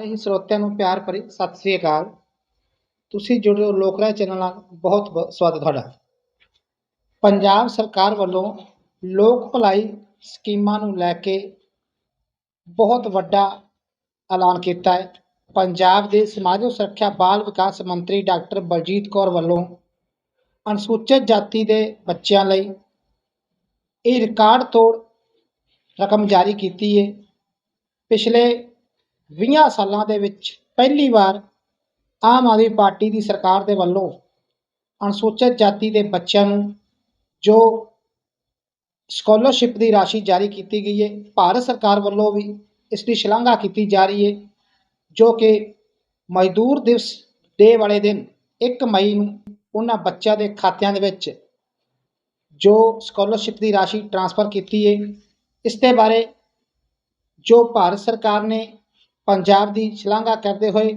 ਸਾਰੇ ਹੀ ਸਰੋਤਿਆਂ ਨੂੰ ਪਿਆਰ ਭਰੀ ਸਤਿ ਸ੍ਰੀ ਅਕਾਲ। ਤੁਸੀਂ ਜੁੜੇ ਹੋ ਲੋਕ ਚੈਨਲ ਨਾਲ, ਬਹੁਤ ਬਹੁਤ ਸਵਾਗਤ ਤੁਹਾਡਾ। ਪੰਜਾਬ ਸਰਕਾਰ ਵੱਲੋਂ ਲੋਕ ਭਲਾਈ ਸਕੀਮਾਂ ਨੂੰ ਲੈ ਕੇ ਬਹੁਤ ਵੱਡਾ ਐਲਾਨ ਕੀਤਾ ਹੈ। ਪੰਜਾਬ ਦੇ ਸਮਾਜਿਕ ਸੁਰੱਖਿਆ ਬਾਲ ਵਿਕਾਸ ਮੰਤਰੀ ਡਾਕਟਰ ਬਲਜੀਤ ਕੌਰ ਵੱਲੋਂ ਅਨੁਸੂਚਿਤ ਜਾਤੀ ਦੇ ਬੱਚਿਆਂ ਲਈ ਇਹ ਰਿਕਾਰਡ ਤੋੜ ਰਕਮ ਜਾਰੀ ਕੀਤੀ ਹੈ। ਪਿਛਲੇ 20 ਸਾਲਾਂ ਦੇ ਵਿੱਚ ਪਹਿਲੀ ਵਾਰ ਆਮ ਆਦਮੀ ਪਾਰਟੀ ਦੀ ਸਰਕਾਰ ਦੇ ਵੱਲੋਂ ਅਨੁਸੂਚਿਤ ਜਾਤੀ ਦੇ ਬੱਚਿਆਂ ਨੂੰ ਜੋ ਸਕਾਲਰਸ਼ਿਪ ਦੀ ਰਾਸ਼ੀ ਜਾਰੀ ਕੀਤੀ ਗਈ ਹੈ, ਭਾਰਤ ਸਰਕਾਰ ਵੱਲੋਂ ਵੀ ਇਸ ਦੀ ਸ਼ਲਾਘਾ ਕੀਤੀ ਜਾ ਰਹੀ ਹੈ, ਜੋ ਕਿ ਮਜ਼ਦੂਰ ਦਿਵਸ ਡੇ ਵਾਲੇ ਦਿਨ 1 ਮਈ ਨੂੰ ਉਹਨਾਂ ਬੱਚਿਆਂ ਦੇ ਖਾਤਿਆਂ ਦੇ ਵਿੱਚ ਜੋ ਸਕਾਲਰਸ਼ਿਪ ਦੀ ਰਾਸ਼ੀ ਟ੍ਰਾਂਸਫਰ ਕੀਤੀ ਹੈ, ਇਸ ਦੇ ਬਾਰੇ ਜੋ ਭਾਰਤ ਸਰਕਾਰ ਨੇ ਪੰਜਾਬ ਦੀ ਸ਼ਲਾਘਾ ਕਰਦੇ ਹੋਏ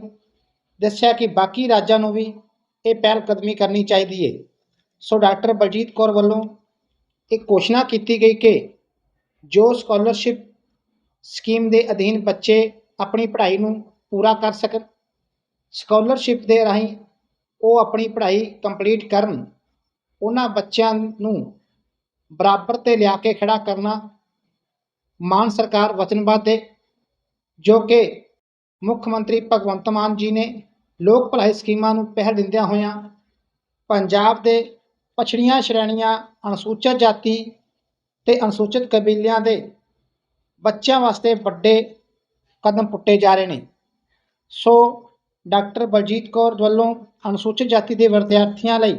ਦੱਸਿਆ ਕਿ ਬਾਕੀ ਰਾਜਾਂ ਨੂੰ ਵੀ ਇਹ ਪਹਿਲ ਕਦਮੀ ਕਰਨੀ ਚਾਹੀਦੀ ਹੈ ਸੋ ਡਾਕਟਰ ਬਲਜੀਤ ਕੌਰ ਵੱਲੋਂ ਇੱਕ ਘੋਸ਼ਣਾ ਕੀਤੀ ਗਈ ਕਿ ਜੋ ਸਕਾਲਰਸ਼ਿਪ ਸਕੀਮ ਦੇ ਅਧੀਨ ਬੱਚੇ ਆਪਣੀ ਪੜ੍ਹਾਈ ਨੂੰ ਪੂਰਾ ਕਰ ਸਕਣ, ਸਕਾਲਰਸ਼ਿਪ ਦੇ ਰਾਹੀਂ ਉਹ ਆਪਣੀ ਪੜ੍ਹਾਈ ਕੰਪਲੀਟ ਕਰਨ, ਉਹਨਾਂ ਬੱਚਿਆਂ ਨੂੰ ਬਰਾਬਰ ਤੇ ਲਿਆ ਕੇ ਖੜਾ ਕਰਨਾ ਮਾਨ ਸਰਕਾਰ ਵਚਨਬੱਧ ਹੈ ਜੋ ਕਿ ਮੁੱਖ ਮੰਤਰੀ ਭਗਵੰਤ ਮਾਨ ਜੀ ਨੇ ਲੋਕ ਭਲਾਈ ਸਕੀਮਾਂ ਨੂੰ ਪਹਿਲ ਦਿੰਦਿਆਂ ਹੋਇਆਂ ਪੰਜਾਬ ਦੇ ਪਛੜੀਆਂ ਸ਼੍ਰੇਣੀਆਂ ਅਨੁਸੂਚਿਤ ਜਾਤੀ ਤੇ ਅਨੁਸੂਚਿਤ ਕਬੀਲਿਆਂ ਦੇ ਬੱਚਿਆਂ ਵਾਸਤੇ ਵੱਡੇ ਕਦਮ ਪੁੱਟੇ ਜਾ ਰਹੇ ਨੇ। ਸੋ ਡਾਕਟਰ ਬਲਜੀਤ ਕੌਰ ਵੱਲੋਂ ਅਨੁਸੂਚਿਤ ਜਾਤੀ ਦੇ ਵਿਦਿਆਰਥੀਆਂ ਲਈ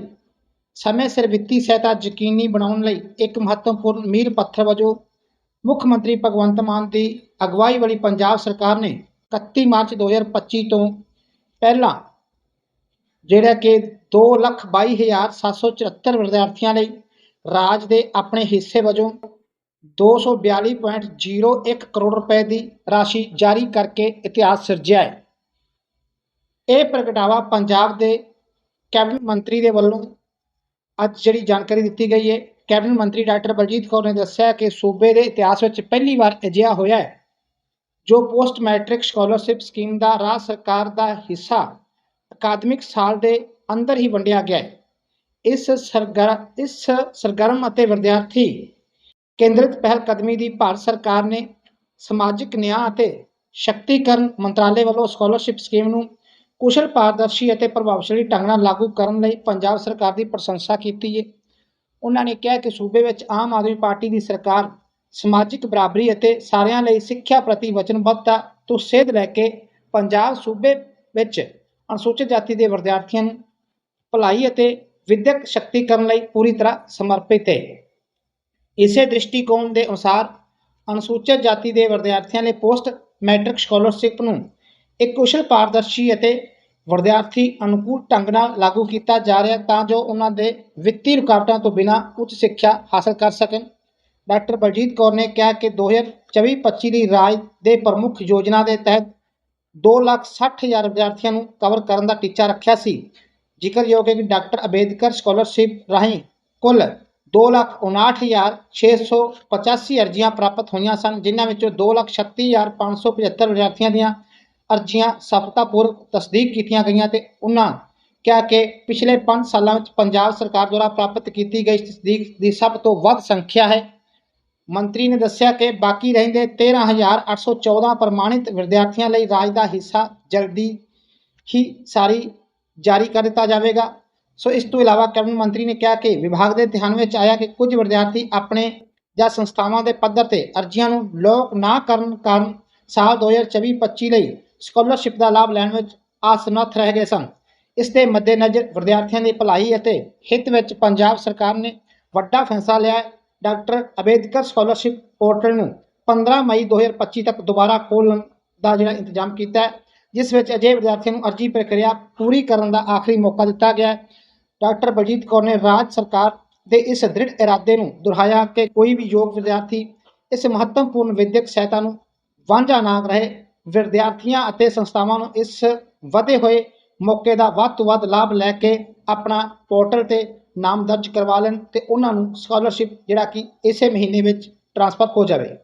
ਸਮੇਂ ਸਿਰ ਵਿੱਤੀ ਸਹਾਇਤਾ ਯਕੀਨੀ ਬਣਾਉਣ ਲਈ ਇੱਕ ਮਹੱਤਵਪੂਰਨ ਮੀਲ ਪੱਥਰ ਵਜੋਂ ਮੁੱਖ ਮੰਤਰੀ ਭਗਵੰਤ ਮਾਨ ਦੀ ਅਗਵਾਈ ਵਾਲੀ ਪੰਜਾਬ ਸਰਕਾਰ ਨੇ 31 ਮਾਰਚ 2025 ਤੋਂ ਪਹਿਲਾਂ ਜਿਹੜਾ ਕਿ 222774 ਵਿਦਿਆਰਥੀਆਂ ਲਈ ਰਾਜ ਦੇ ਆਪਣੇ ਹਿੱਸੇ ਵਜੋਂ 242.01 ਕਰੋੜ ਰੁਪਏ ਦੀ ਰਾਸ਼ੀ ਜਾਰੀ ਕਰਕੇ ਇਤਿਹਾਸ ਸਿਰਜਿਆ ਹੈ। ਇਹ ਪ੍ਰਗਟਾਵਾ ਪੰਜਾਬ ਦੇ ਕੈਬਨਿਟ ਮੰਤਰੀ ਦੇ ਵੱਲੋਂ ਅੱਜ ਜਿਹੜੀ ਜਾਣਕਾਰੀ ਦਿੱਤੀ ਗਈ ਹੈ, ਕੈਬਨਿਟ ਮੰਤਰੀ ਡਾਕਟਰ ਬਲਜੀਤ ਕੌਰ ਨੇ ਦੱਸਿਆ ਕਿ ਸੂਬੇ ਦੇ ਇਤਿਹਾਸ ਵਿੱਚ ਪਹਿਲੀ ਵਾਰ ਅਜਿਹਾ ਹੋਇਆ ਹੈ। ਜੋ ਪੋਸਟ ਮੈਟ੍ਰਿਕ ਸਕਾਲਰਸ਼ਿਪ ਸਕੀਮ ਦਾ ਰਾਜ ਸਰਕਾਰ ਦਾ ਹਿੱਸਾ ਅਕਾਦਮਿਕ ਸਾਲ ਦੇ ਅੰਦਰ ਹੀ ਵੰਡਿਆ ਗਿਆ ਹੈ। ਇਸ ਸਰਗਰ, ਇਸ ਸਰਗਰਮ ਅਤੇ ਵਿਦਿਆਰਥੀ ਕੇਂਦਰਿਤ ਪਹਿਲ ਕਦਮੀ ਦੀ ਭਾਰਤ ਸਰਕਾਰ ਨੇ ਸਮਾਜਿਕ ਨਿਆਂ ਅਤੇ ਸ਼ਕਤੀਕਰਨ ਮੰਤਰਾਲੇ ਵੱਲੋਂ ਸਕਾਲਰਸ਼ਿਪ ਸਕੀਮ ਨੂੰ ਕੁਸ਼ਲ ਪਾਰਦਰਸ਼ੀ ਅਤੇ ਪ੍ਰਭਾਵਸ਼ਾਲੀ ਢੰਗ ਨਾਲ ਲਾਗੂ ਕਰਨ ਲਈ ਪੰਜਾਬ ਸਰਕਾਰ ਦੀ ਪ੍ਰਸ਼ੰਸਾ ਕੀਤੀ ਹੈ। ਉਹਨਾਂ ਨੇ ਕਿਹਾ ਕਿ ਸੂਬੇ ਵਿੱਚ ਆਮ ਆਦਮੀ ਪਾਰਟੀ ਦੀ ਸਰਕਾਰ ਸਮਾਜਿਕ ਬਰਾਬਰੀ ਅਤੇ ਸਾਰਿਆਂ ਲਈ ਸਿੱਖਿਆ ਪ੍ਰਤੀ ਵਚਨਬੱਧਤਾ ਤੋਂ ਸੇਧ ਲੈ ਕੇ ਪੰਜਾਬ ਸੂਬੇ ਵਿੱਚ ਅਨੁਸੂਚਿਤ ਜਾਤੀ ਦੇ ਵਿਦਿਆਰਥੀਆਂ ਨੂੰ ਭਲਾਈ ਅਤੇ ਵਿਦਿਅਕ ਸ਼ਕਤੀਕਰਨ ਲਈ ਪੂਰੀ ਤਰ੍ਹਾਂ ਸਮਰਪਿਤ ਹੈ। ਇਸੇ ਦ੍ਰਿਸ਼ਟੀਕੋਣ ਦੇ ਅਨੁਸਾਰ ਅਨੁਸੂਚਿਤ ਜਾਤੀ ਦੇ ਵਿਦਿਆਰਥੀਆਂ ਲਈ ਪੋਸਟ ਮੈਟ੍ਰਿਕ ਸਕਾਲਰਸ਼ਿਪ ਨੂੰ ਇੱਕ ਕੁਸ਼ਲ ਪਾਰਦਰਸ਼ੀ ਅਤੇ ਵਿਦਿਆਰਥੀ ਅਨੁਕੂਲ ਢੰਗ ਨਾਲ ਲਾਗੂ ਕੀਤਾ ਜਾ ਰਿਹਾ ਤਾਂ ਜੋ ਉਹਨਾਂ ਦੇ ਵਿੱਤੀ ਰੁਕਾਵਟਾਂ ਤੋਂ ਬਿਨਾਂ ਉੱਚ ਸਿੱਖਿਆ ਹਾਸਲ ਕਰ ਸਕਣ। ਡਾਕਟਰ ਬਲਜੀਤ ਕੌਰ ਨੇ ਕਿਹਾ ਕਿ 2024-25 ਦੀ ਰਾਜ ਦੇ ਪ੍ਰਮੁੱਖ ਯੋਜਨਾ ਦੇ ਤਹਿਤ 2,60,000 ਵਿਦਿਆਰਥੀਆਂ ਨੂੰ ਕਵਰ ਕਰਨ ਦਾ ਟੀਚਾ ਰੱਖਿਆ ਸੀ। ਜ਼ਿਕਰਯੋਗ ਹੈ ਕਿ ਡਾਕਟਰ ਅੰਬੇਦਕਰ ਸਕਾਲਰਸ਼ਿਪ ਰਾਹੀਂ ਕੁੱਲ 2,59,685 ਅਰਜ਼ੀਆਂ ਪ੍ਰਾਪਤ ਹੋਈਆਂ ਸਨ ਜਿਨ੍ਹਾਂ ਵਿੱਚੋਂ 2,36,575 ਵਿਦਿਆਰਥੀਆਂ ਦੀਆਂ ਅਰਜ਼ੀਆਂ ਸਫਲਤਾਪੂਰਵਕ ਤਸਦੀਕ ਕੀਤੀਆਂ ਗਈਆਂ ਤੇ ਉਹਨਾਂ ਕਿਹਾ ਕਿ ਪਿਛਲੇ 5 ਸਾਲਾਂ ਵਿੱਚ ਪੰਜਾਬ ਸਰਕਾਰ ਦੁਆਰਾ ਪ੍ਰਾਪਤ ਕੀਤੀ ਗਈ ਤਸਦੀਕ ਦੀ ਸਭ ਤੋਂ ਵੱਧ ਸੰਖਿਆ ਹੈ। ਮੰਤਰੀ ਨੇ ਦੱਸਿਆ ਕਿ ਬਾਕੀ ਰਹਿੰਦੇ 13814 ਪ੍ਰਮਾਣਿਤ ਵਿਦਿਆਰਥੀਆਂ ਲਈ ਰਾਜ ਦਾ ਹਿੱਸਾ ਜਲਦੀ ਹੀ ਸਾਰੀ ਜਾਰੀ ਕਰ ਦਿੱਤਾ ਜਾਵੇਗਾ। ਸੋ ਇਸ ਤੋਂ ਇਲਾਵਾ ਕੈਬਨਿਟ ਮੰਤਰੀ ਨੇ ਕਿਹਾ ਕਿ ਵਿਭਾਗ ਦੇ ਧਿਆਨ ਵਿੱਚ ਆਇਆ ਕਿ ਕੁਝ ਵਿਦਿਆਰਥੀ ਆਪਣੇ ਜਾਂ ਸੰਸਥਾਵਾਂ ਦੇ ਪੱਧਰ ਤੇ ਅਰਜ਼ੀਆਂ ਨੂੰ ਲੋਕ ਨਾ ਕਰਨ ਕਾਰਨ ਸਾਲ 2024-25 ਲਈ ਸਕਾਲਰਸ਼ਿਪ ਦਾ ਲਾਭ ਲੈਣ ਵਿੱਚ ਅਸਮਰੱਥ ਰਹਿ ਗਏ ਸਨ। ਇਸ ਦੇ ਮੱਦੇਨਜ਼ਰ ਵਿਦਿਆਰਥੀਆਂ ਦੀ ਭਲਾਈ ਅਤੇ ਹਿੱਤ ਵਿੱਚ ਪੰਜਾਬ ਸਰਕਾਰ ਨੇ ਵੱਡਾ ਫੈਸਲਾ ਲਿਆ ਡਾਕਟਰ ਅੰਬੇਦਕਰ ਸਕਾਲਰਸ਼ਿਪ ਪੋਰਟਲ ਨੂੰ 15 ਮਈ 2025 ਤੱਕ ਦੁਬਾਰਾ ਖੋਲ੍ਹਣ ਦਾ ਜਿਹੜਾ ਇੰਤਜ਼ਾਮ ਕੀਤਾ ਹੈ, ਜਿਸ ਵਿੱਚ ਅਜੇ ਵਿਦਿਆਰਥੀਆਂ ਨੂੰ ਅਰਜ਼ੀ ਪ੍ਰਕਿਰਿਆ ਪੂਰੀ ਕਰਨ ਦਾ ਆਖਰੀ ਮੌਕਾ ਦਿੱਤਾ ਗਿਆ ਹੈ। ਡਾਕਟਰ ਬਲਜੀਤ ਕੌਰ ਨੇ ਰਾਜ ਸਰਕਾਰ ਦੇ ਇਸ ਦ੍ਰਿੜ ਇਰਾਦੇ ਨੂੰ ਦੁਹਰਾਇਆ ਕਿ ਕੋਈ ਵੀ ਯੋਗ ਵਿਦਿਆਰਥੀ ਇਸ ਮਹੱਤਵਪੂਰਨ ਵਿਦਿਅਕ ਸਹਾਇਤਾ ਨੂੰ ਵਾਂਝਾ ਨਾ ਰਹੇ। ਵਿਦਿਆਰਥੀਆਂ ਅਤੇ ਸੰਸਥਾਵਾਂ ਨੂੰ ਇਸ ਵਧੇ ਹੋਏ ਮੌਕੇ ਦਾ ਵੱਧ ਤੋਂ ਵੱਧ ਲਾਭ ਲੈ ਕੇ ਆਪਣਾ ਪੋਰਟਲ ਤੇ ਨਾਮ ਦਰਜ ਕਰਵਾ ਲੈਣ ਅਤੇ ਉਹਨਾਂ ਨੂੰ ਸਕਾਲਰਸ਼ਿਪ ਜਿਹੜਾ ਕਿ ਇਸੇ ਮਹੀਨੇ ਵਿੱਚ ਟ੍ਰਾਂਸਫਰ ਹੋ ਜਾਵੇ।